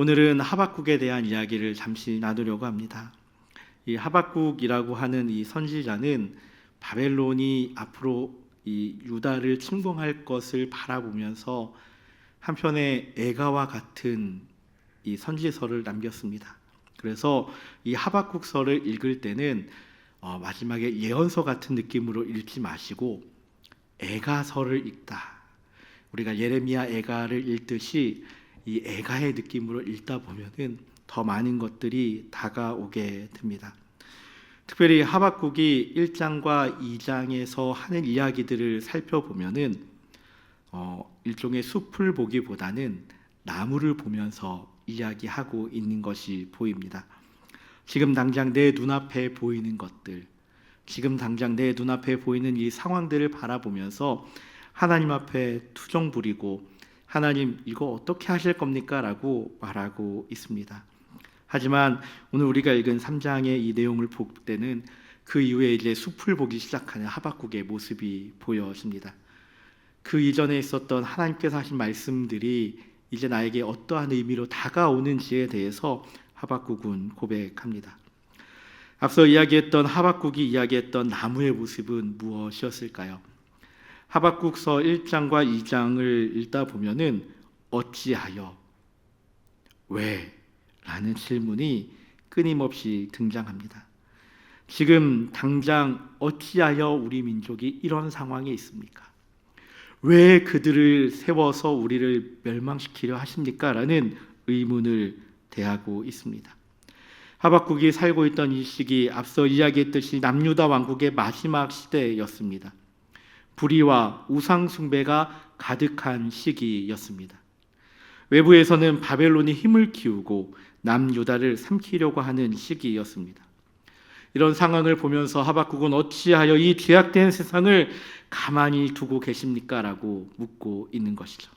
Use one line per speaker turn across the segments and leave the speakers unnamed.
오늘은 하박국에 대한 이야기를 잠시 나누려고 합니다. 이 하박국이라고 하는 이 선지자는 바벨론이 앞으로 이 유다를 침공할 것을 바라보면서 한편에 애가와 같은 이 선지서를 남겼습니다. 그래서 이 하박국서를 읽을 때는 어, 마지막에 예언서 같은 느낌으로 읽지 마시고 애가서를 읽다. 우리가 예레미야 애가를 읽듯이 이 애가의 느낌으로 읽다 보면은 더 많은 것들이 다가오게 됩니다. 특별히 하박국이 1장과 2장에서 하는 이야기들을 살펴보면은 어, 일종의 숲을 보기보다는 나무를 보면서 이야기하고 있는 것이 보입니다. 지금 당장 내 눈앞에 보이는 것들, 지금 당장 내 눈앞에 보이는 이 상황들을 바라보면서 하나님 앞에 투정 부리고 하나님 이거 어떻게 하실 겁니까? 라고 말하고 있습니다. 하지만 오늘 우리가 읽은 3장의 이 내용을 볼 때는 그 이후에 이제 숲을 보기 시작하는 하박국의 모습이 보여집니다. 그 이전에 있었던 하나님께서 하신 말씀들이 이제 나에게 어떠한 의미로 다가오는지에 대해서 하박국은 고백합니다. 앞서 이야기했던 하박국이 이야기했던 나무의 모습은 무엇이었을까요? 하박국서 1장과 2장을 읽다 보면은 어찌하여 왜 라는 질문이 끊임없이 등장합니다. 지금 당장 어찌하여 우리 민족이 이런 상황에 있습니까? 왜 그들을 세워서 우리를 멸망시키려 하십니까? 라는 의문을 대하고 있습니다. 하박국이 살고 있던 이 시기 앞서 이야기했듯이 남유다 왕국의 마지막 시대였습니다. 불의와 우상 숭배가 가득한 시기였습니다. 외부에서는 바벨론이 힘을 키우고 남유다를 삼키려고 하는 시기였습니다. 이런 상황을 보면서 하박국은 어찌하여 이 죄악된 세상을 가만히 두고 계십니까? 라고 묻고 있는 것이죠.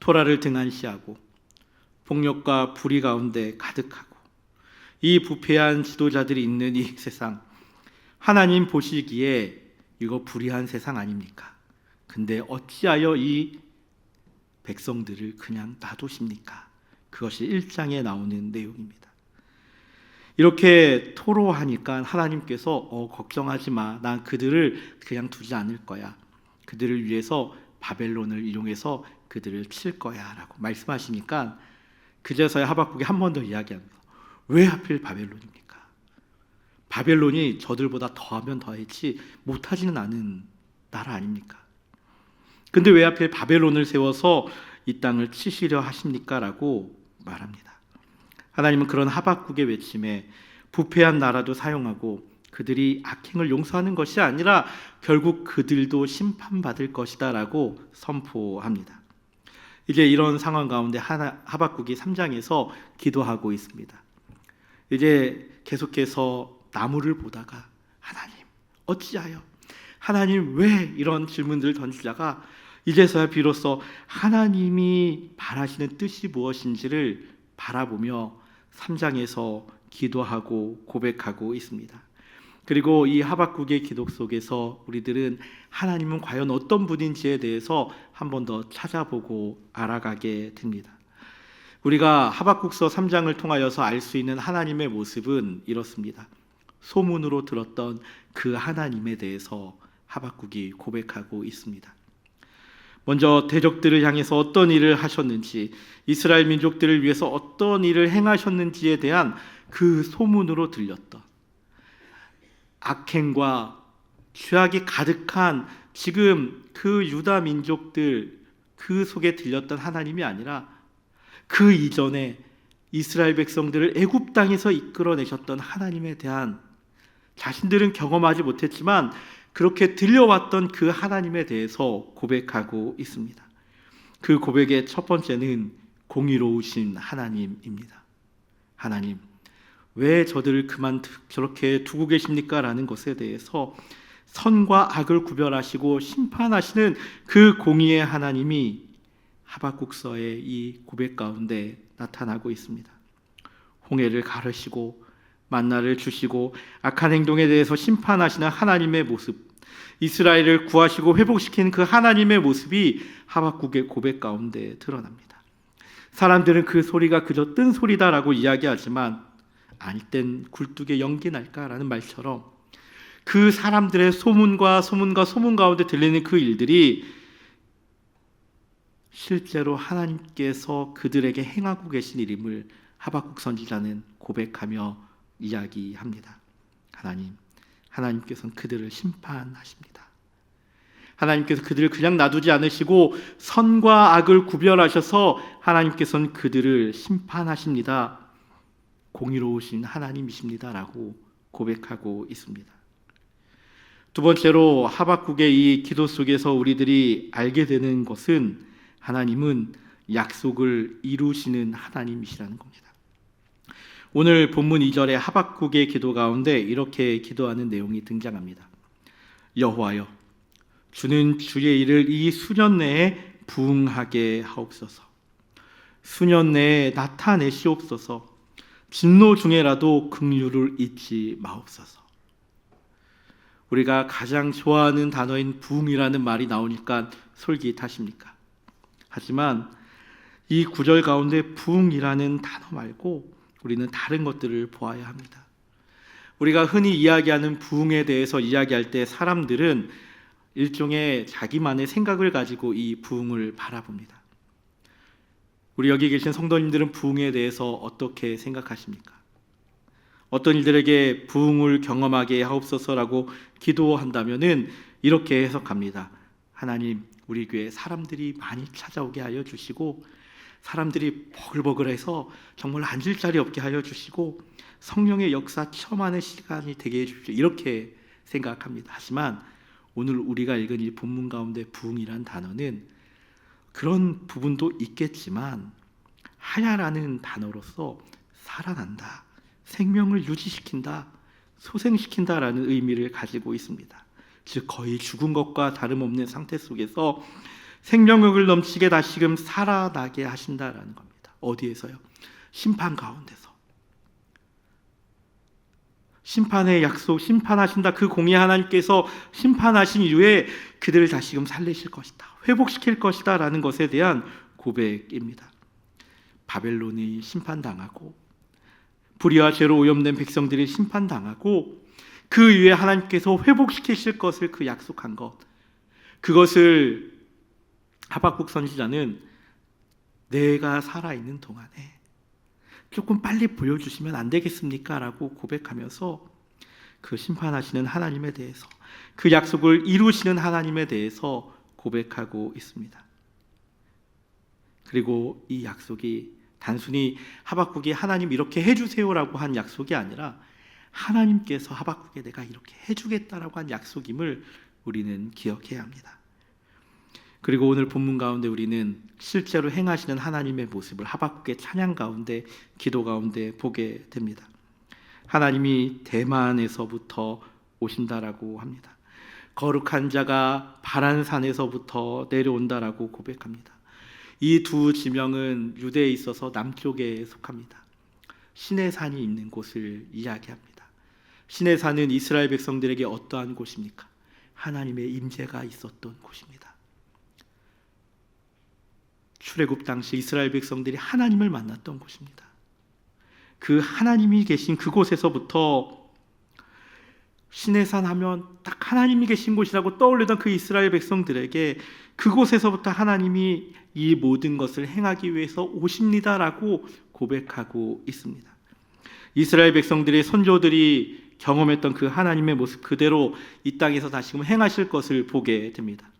토라를 등한시하고 폭력과 불의 가운데 가득하고 이 부패한 지도자들이 있는 이 세상 하나님 보시기에 이거 불의한 세상 아닙니까? 근데 어찌하여 이 백성들을 그냥 놔두십니까? 그것이 1장에 나오는 내용입니다. 이렇게 토로하니까 하나님께서 어, 걱정하지 마. 난 그들을 그냥 두지 않을 거야. 그들을 위해서 바벨론을 이용해서 그들을 칠 거야라고 말씀하시니까 그제서야 하박국이 한 번 더 이야기합니다. 왜 하필 바벨론입니까? 바벨론이 저들보다 더하면 더했지 못하지는 않은 나라 아닙니까? 근데 왜 하필 바벨론을 세워서 이 땅을 치시려 하십니까? 라고 말합니다. 하나님은 그런 하박국의 외침에 부패한 나라도 사용하고 그들이 악행을 용서하는 것이 아니라 결국 그들도 심판받을 것이다 라고 선포합니다. 이제 이런 상황 가운데 하나, 하박국이 3장에서 기도하고 있습니다. 이제 계속해서 나무를 보다가 하나님 어찌하여 하나님 왜 이런 질문들을 던지다가 이제서야 비로소 하나님이 바라시는 뜻이 무엇인지를 바라보며 3장에서 기도하고 고백하고 있습니다. 그리고 이 하박국의 기도 속에서 우리들은 하나님은 과연 어떤 분인지에 대해서 한 번 더 찾아보고 알아가게 됩니다. 우리가 하박국서 3장을 통하여서 알 수 있는 하나님의 모습은 이렇습니다. 소문으로 들었던 그 하나님에 대해서 하박국이 고백하고 있습니다. 먼저 대적들을 향해서 어떤 일을 하셨는지, 이스라엘 민족들을 위해서 어떤 일을 행하셨는지에 대한 그 소문으로 들렸던 악행과 죄악이 가득한 지금 그 유다 민족들 그 속에 들렸던 하나님이 아니라 그 이전에 이스라엘 백성들을 애굽 땅에서 이끌어내셨던 하나님에 대한 자신들은 경험하지 못했지만 그렇게 들려왔던 그 하나님에 대해서 고백하고 있습니다. 그 고백의 첫 번째는 공의로우신 하나님입니다. 하나님, 왜 저들을 그만 저렇게 두고 계십니까? 라는 것에 대해서 선과 악을 구별하시고 심판하시는 그 공의의 하나님이 하박국서의 이 고백 가운데 나타나고 있습니다. 홍해를 가르시고 만나를 주시고 악한 행동에 대해서 심판하시는 하나님의 모습, 이스라엘을 구하시고 회복시킨 그 하나님의 모습이 하박국의 고백 가운데 드러납니다. 사람들은 그 소리가 그저 뜬 소리다라고 이야기하지만 아닐 땐 굴뚝에 연기 날까라는 말처럼 그 사람들의 소문과 소문과 소문 가운데 들리는 그 일들이 실제로 하나님께서 그들에게 행하고 계신 일임을 하박국 선지자는 고백하며 이야기합니다. 하나님, 하나님께서는 그들을 심판하십니다. 하나님께서 그들을 그냥 놔두지 않으시고 선과 악을 구별하셔서 하나님께서는 그들을 심판하십니다. 공의로우신 하나님이십니다라고 고백하고 있습니다. 두 번째로 하박국의 이 기도 속에서 우리들이 알게 되는 것은 하나님은 약속을 이루시는 하나님이시라는 겁니다. 오늘 본문 2절의 하박국의 기도 가운데 이렇게 기도하는 내용이 등장합니다. 여호와여 주는 주의 일을 이 수년 내에 부응하게 하옵소서. 수년 내에 나타내시옵소서. 진노 중에라도 긍휼을 잊지 마옵소서. 우리가 가장 좋아하는 단어인 부응이라는 말이 나오니까 솔깃하십니까? 하지만 이 구절 가운데 부응이라는 단어 말고 우리는 다른 것들을 보아야 합니다. 우리가 흔히 이야기하는 부흥에 대해서 이야기할 때 사람들은 일종의 자기만의 생각을 가지고 이 부흥을 바라봅니다. 우리 여기 계신 성도님들은 부흥에 대해서 어떻게 생각하십니까? 어떤 일들에게 부흥을 경험하게 하옵소서라고 기도한다면은 이렇게 해석합니다. 하나님, 우리 교회 사람들이 많이 찾아오게 하여 주시고 사람들이 버글버글해서 정말 앉을 자리 없게 하여 주시고 성령의 역사 체험하는 시간이 되게 해 주십시오. 이렇게 생각합니다. 하지만 오늘 우리가 읽은 이 본문 가운데 부흥이란 단어는 그런 부분도 있겠지만 하야라는 단어로서 살아난다, 생명을 유지시킨다, 소생시킨다라는 의미를 가지고 있습니다. 즉 거의 죽은 것과 다름없는 상태 속에서 생명력을 넘치게 다시금 살아나게 하신다라는 겁니다. 어디에서요? 심판 가운데서. 심판의 약속, 심판하신다. 그 공의 하나님께서 심판하신 이후에 그들을 다시금 살리실 것이다. 회복시킬 것이다. 라는 것에 대한 고백입니다. 바벨론이 심판당하고, 불의와 죄로 오염된 백성들이 심판당하고, 그 이후에 하나님께서 회복시키실 것을 그 약속한 것, 그것을 하박국 선지자는 내가 살아있는 동안에 조금 빨리 보여주시면 안 되겠습니까? 라고 고백하면서 그 심판하시는 하나님에 대해서 그 약속을 이루시는 하나님에 대해서 고백하고 있습니다. 그리고 이 약속이 단순히 하박국이 하나님 이렇게 해주세요라고 한 약속이 아니라 하나님께서 하박국에 내가 이렇게 해주겠다라고 한 약속임을 우리는 기억해야 합니다. 그리고 오늘 본문 가운데 우리는 실제로 행하시는 하나님의 모습을 하박국의 찬양 가운데 기도 가운데 보게 됩니다. 하나님이 대만에서부터 오신다라고 합니다. 거룩한 자가 바란 산에서부터 내려온다라고 고백합니다. 이 두 지명은 유대에 있어서 남쪽에 속합니다. 신의 산이 있는 곳을 이야기합니다. 신의 산은 이스라엘 백성들에게 어떠한 곳입니까? 하나님의 임재가 있었던 곳입니다. 출애굽 당시 이스라엘 백성들이 하나님을 만났던 곳입니다. 그 하나님이 계신 그곳에서부터 신의 산 하면 딱 하나님이 계신 곳이라고 떠올리던 그 이스라엘 백성들에게 그곳에서부터 하나님이 이 모든 것을 행하기 위해서 오십니다라고 고백하고 있습니다. 이스라엘 백성들의 선조들이 경험했던 그 하나님의 모습 그대로 이 땅에서 다시금 행하실 것을 보게 됩니다.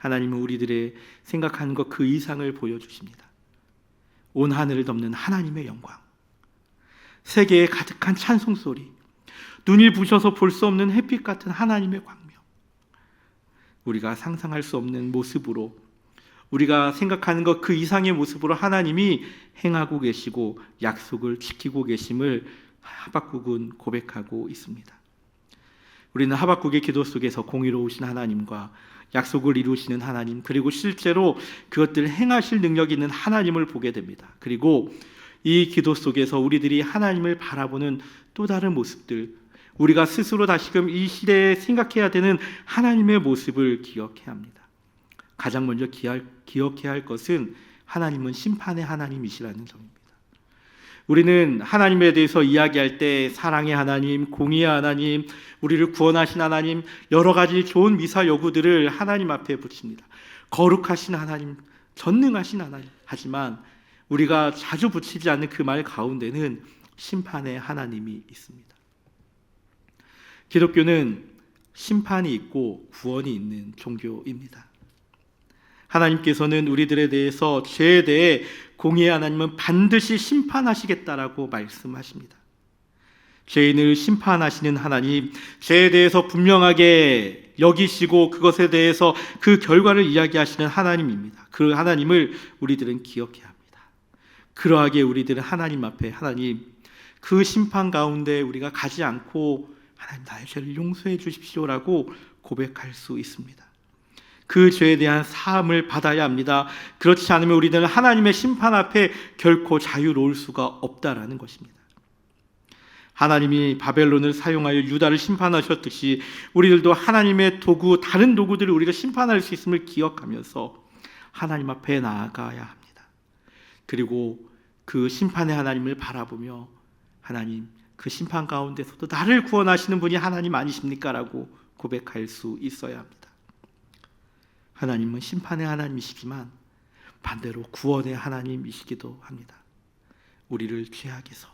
하나님은 우리들의 생각하는 것 그 이상을 보여주십니다. 온 하늘을 덮는 하나님의 영광, 세계에 가득한 찬송 소리, 눈이 부셔서 볼 수 없는 햇빛 같은 하나님의 광명, 우리가 상상할 수 없는 모습으로 우리가 생각하는 것 그 이상의 모습으로 하나님이 행하고 계시고 약속을 지키고 계심을 하박국은 고백하고 있습니다. 우리는 하박국의 기도 속에서 공의로우신 하나님과 약속을 이루시는 하나님 그리고 실제로 그것들을 행하실 능력 있는 하나님을 보게 됩니다. 그리고 이 기도 속에서 우리들이 하나님을 바라보는 또 다른 모습들 우리가 스스로 다시금 이 시대에 생각해야 되는 하나님의 모습을 기억해야 합니다. 가장 먼저 기억해야 할 것은 하나님은 심판의 하나님이시라는 점입니다. 우리는 하나님에 대해서 이야기할 때 사랑의 하나님, 공의의 하나님, 우리를 구원하신 하나님 여러 가지 좋은 미사 여구들을 하나님 앞에 붙입니다. 거룩하신 하나님, 전능하신 하나님. 하지만 우리가 자주 붙이지 않는 그 말 가운데는 심판의 하나님이 있습니다. 기독교는 심판이 있고 구원이 있는 종교입니다. 하나님께서는 우리들에 대해서 죄에 대해 공의의 하나님은 반드시 심판하시겠다라고 말씀하십니다. 죄인을 심판하시는 하나님, 죄에 대해서 분명하게 여기시고 그것에 대해서 그 결과를 이야기하시는 하나님입니다. 그 하나님을 우리들은 기억해야 합니다. 그러하게 우리들은 하나님 앞에 하나님 그 심판 가운데 우리가 가지 않고 하나님 나의 죄를 용서해 주십시오라고 고백할 수 있습니다. 그 죄에 대한 사함을 받아야 합니다. 그렇지 않으면 우리들은 하나님의 심판 앞에 결코 자유로울 수가 없다라는 것입니다. 하나님이 바벨론을 사용하여 유다를 심판하셨듯이 우리들도 하나님의 도구 다른 도구들을 우리가 심판할 수 있음을 기억하면서 하나님 앞에 나아가야 합니다. 그리고 그 심판의 하나님을 바라보며 하나님 그 심판 가운데서도 나를 구원하시는 분이 하나님 아니십니까라고 고백할 수 있어야 합니다. 하나님은 심판의 하나님이시지만 반대로 구원의 하나님이시기도 합니다. 우리를 죄악에서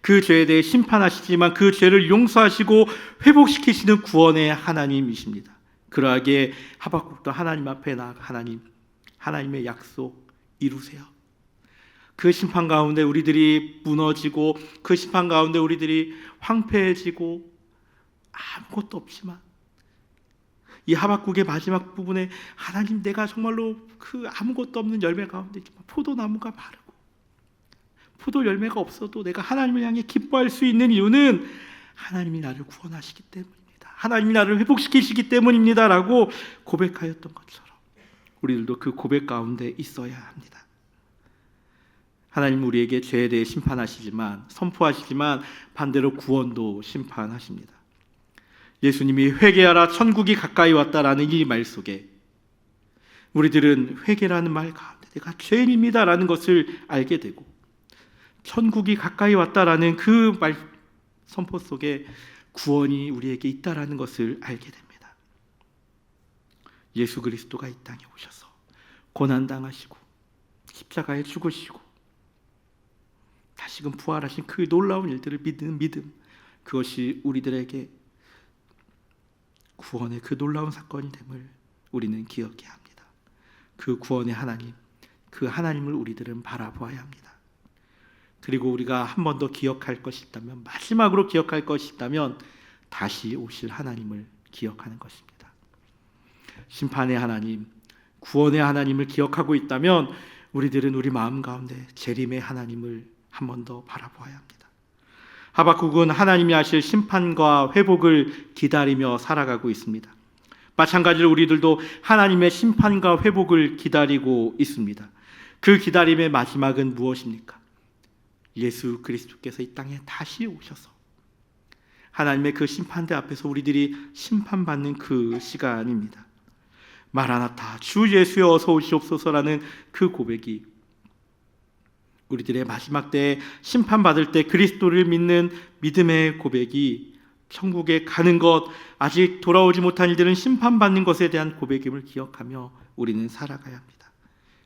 그 죄에 대해 심판하시지만 그 죄를 용서하시고 회복시키시는 구원의 하나님이십니다. 그러하게 하박국도 하나님 앞에 나아가 하나님 하나님의 약속 이루세요. 그 심판 가운데 우리들이 무너지고 그 심판 가운데 우리들이 황폐해지고 아무것도 없지만 이 하박국의 마지막 부분에 하나님 내가 정말로 그 아무것도 없는 열매 가운데 포도나무가 마르고 포도 열매가 없어도 내가 하나님을 향해 기뻐할 수 있는 이유는 하나님이 나를 구원하시기 때문입니다. 하나님이 나를 회복시키시기 때문입니다라고 고백하였던 것처럼 우리들도 그 고백 가운데 있어야 합니다. 하나님 우리에게 죄에 대해 심판하시지만 선포하시지만 반대로 구원도 심판하십니다. 예수님이 회개하라 천국이 가까이 왔다라는 이 말 속에 우리들은 회개라는 말 가운데 내가 죄인입니다라는 것을 알게 되고 천국이 가까이 왔다라는 그 말 선포 속에 구원이 우리에게 있다라는 것을 알게 됩니다. 예수 그리스도가 이 땅에 오셔서 고난 당하시고 십자가에 죽으시고 다시금 부활하신 그 놀라운 일들을 믿는 믿음 그것이 우리들에게 구원의 그 놀라운 사건이 됨을 우리는 기억해야 합니다. 그 구원의 하나님, 그 하나님을 우리들은 바라보아야 합니다. 그리고 우리가 한 번 더 기억할 것이 있다면 마지막으로 기억할 것이 있다면 다시 오실 하나님을 기억하는 것입니다. 심판의 하나님, 구원의 하나님을 기억하고 있다면 우리들은 우리 마음 가운데 재림의 하나님을 한 번 더 바라보아야 합니다. 하박국은 하나님이 하실 심판과 회복을 기다리며 살아가고 있습니다. 마찬가지로 우리들도 하나님의 심판과 회복을 기다리고 있습니다. 그 기다림의 마지막은 무엇입니까? 예수 그리스도께서 이 땅에 다시 오셔서 하나님의 그 심판대 앞에서 우리들이 심판받는 그 시간입니다. 마라나타 주 예수여 어서 오시옵소서라는 그 고백이 우리들의 마지막 때에 심판받을 때 그리스도를 믿는 믿음의 고백이 천국에 가는 것, 아직 돌아오지 못한 일들은 심판받는 것에 대한 고백임을 기억하며 우리는 살아가야 합니다.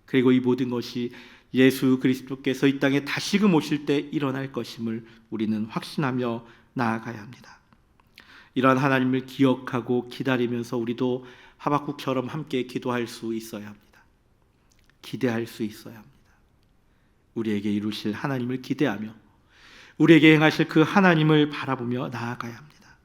그리고 이 모든 것이 예수 그리스도께서 이 땅에 다시금 오실 때 일어날 것임을 우리는 확신하며 나아가야 합니다. 이러한 하나님을 기억하고 기다리면서 우리도 하박국처럼 함께 기도할 수 있어야 합니다. 기대할 수 있어야 합니다. 우리에게 이루실 하나님을 기대하며 우리에게 행하실 그 하나님을 바라보며 나아가야 합니다.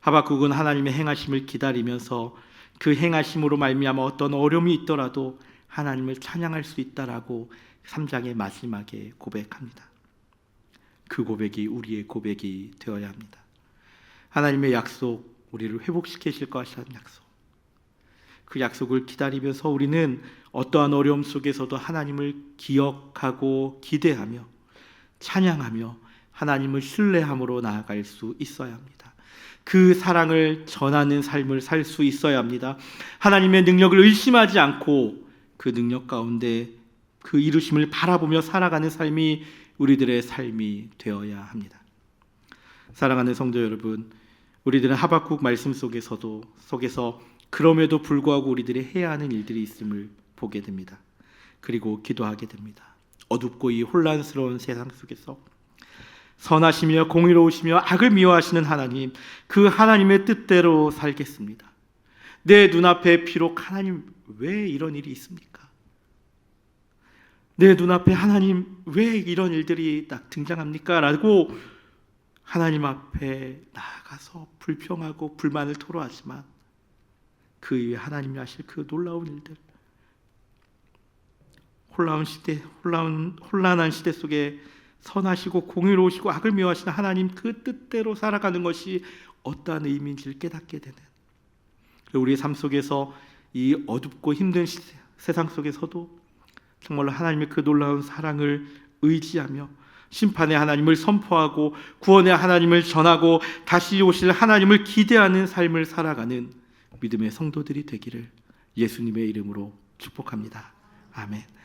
하박국은 하나님의 행하심을 기다리면서 그 행하심으로 말미암아 어떤 어려움이 있더라도 하나님을 찬양할 수 있다라고 3장의 마지막에 고백합니다. 그 고백이 우리의 고백이 되어야 합니다. 하나님의 약속, 우리를 회복시키실 것이라는 약속. 그 약속을 기다리면서 우리는 어떠한 어려움 속에서도 하나님을 기억하고 기대하며 찬양하며 하나님을 신뢰함으로 나아갈 수 있어야 합니다. 그 사랑을 전하는 삶을 살 수 있어야 합니다. 하나님의 능력을 의심하지 않고 그 능력 가운데 그 이루심을 바라보며 살아가는 삶이 우리들의 삶이 되어야 합니다. 사랑하는 성도 여러분, 우리들은 하박국 말씀 속에서도 속에서 그럼에도 불구하고 우리들이 해야 하는 일들이 있음을 보게 됩니다. 그리고 기도하게 됩니다. 어둡고 이 혼란스러운 세상 속에서 선하시며 공의로우시며 악을 미워하시는 하나님, 그 하나님의 뜻대로 살겠습니다. 내 눈앞에 비록 하나님 왜 이런 일이 있습니까? 내 눈앞에 하나님 왜 이런 일들이 딱 등장합니까? 라고 하나님 앞에 나아가서 불평하고 불만을 토로하지만 그 위에 하나님이 하실 그 놀라운 일들. 혼란한 시대 혼란 혼란한 시대 속에 선하시고 공의로우시고 악을 미워하시는 하나님 그 뜻대로 살아가는 것이 어떠한 의미인지를 깨닫게 되는. 우리의 삶 속에서 이 어둡고 힘든 시, 세상 속에서도 정말로 하나님의 그 놀라운 사랑을 의지하며 심판의 하나님을 선포하고 구원의 하나님을 전하고 다시 오실 하나님을 기대하는 삶을 살아가는 믿음의 성도들이 되기를 예수님의 이름으로 축복합니다. 아멘.